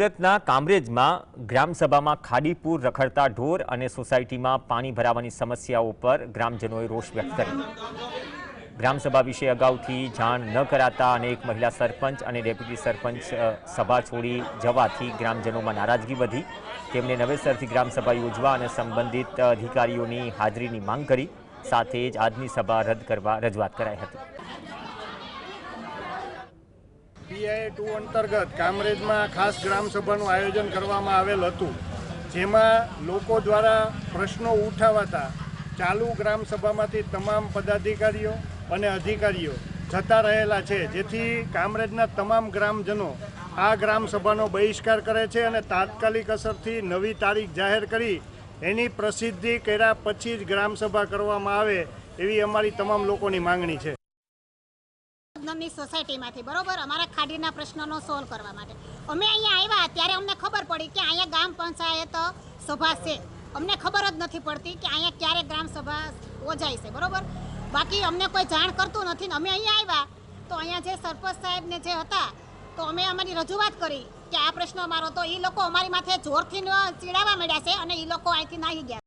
સુરતના કામરેજમાં ગ્રામસભામાં ખાડીપુર રખડતા ઢોર અને સોસાયટીમાં પાણી ભરાવાની સમસ્યાઓ પર ગ્રામજનોએ રોષ વ્યક્ત કર્યો. ગ્રામસભા વિશે અગાઉથી જાણ ન કરાતા અનેક મહિલા સરપંચ અને ડેપ્યુટી સરપંચ સભા છોડી જવાથી ગ્રામજનોમાં નારાજગી વધી. તેમણે નવેસરથી ગ્રામસભા યોજવા અને સંબંધિત અધિકારીઓની હાજરીની માંગ કરી. સાથે જ આજની સભા રદ કરવા રજૂઆત કરાઈ હતી. પીઆઈ ટુ અંતર્ગત કામરેજમાં ખાસ ગ્રામસભાનું આયોજન કરવામાં આવેલ હતું, જેમાં લોકો દ્વારા પ્રશ્નો ઉઠાવાતા ચાલુ ગ્રામસભામાંથી તમામ પદાધિકારીઓ અને અધિકારીઓ જતા રહેલા છે, જેથી કામરેજના તમામ ગ્રામજનો આ ગ્રામસભાનો બહિષ્કાર કરે છે અને તાત્કાલિક અસરથી નવી તારીખ જાહેર કરી એની પ્રસિદ્ધિ કર્યા પછી જ ગ્રામસભા કરવામાં આવે એવી અમારી તમામ લોકોની માંગણી છે. નામની સોસાયટીમાંથી, બરોબર? અમારા ખાડીના પ્રશ્નનો સોલ્વ કરવા માટે. અમે અહીંયા આવ્યા ત્યારે અમને ખબર પડી કે અહીંયા ગામ પંચાયત સભા છે. અમને ખબર જ નથી પડતી કે અહીંયા ક્યારે ગ્રામ સભા યોજાય છે, બરોબર? બાકી અમને કોઈ જાણ કરતું નથી ને અમે અહીંયા આવ્યા તો અહીંયા જે સરપંચ સાહેબને જે હતા, તો અમે અમારી રજૂઆત કરી કે આ પ્રશ્ન અમારો. તો એ લોકો અમારી માથે જોરથી ચીડાવવા માંડ્યા છે અને એ લોકો અહીંથી નાહી ગયા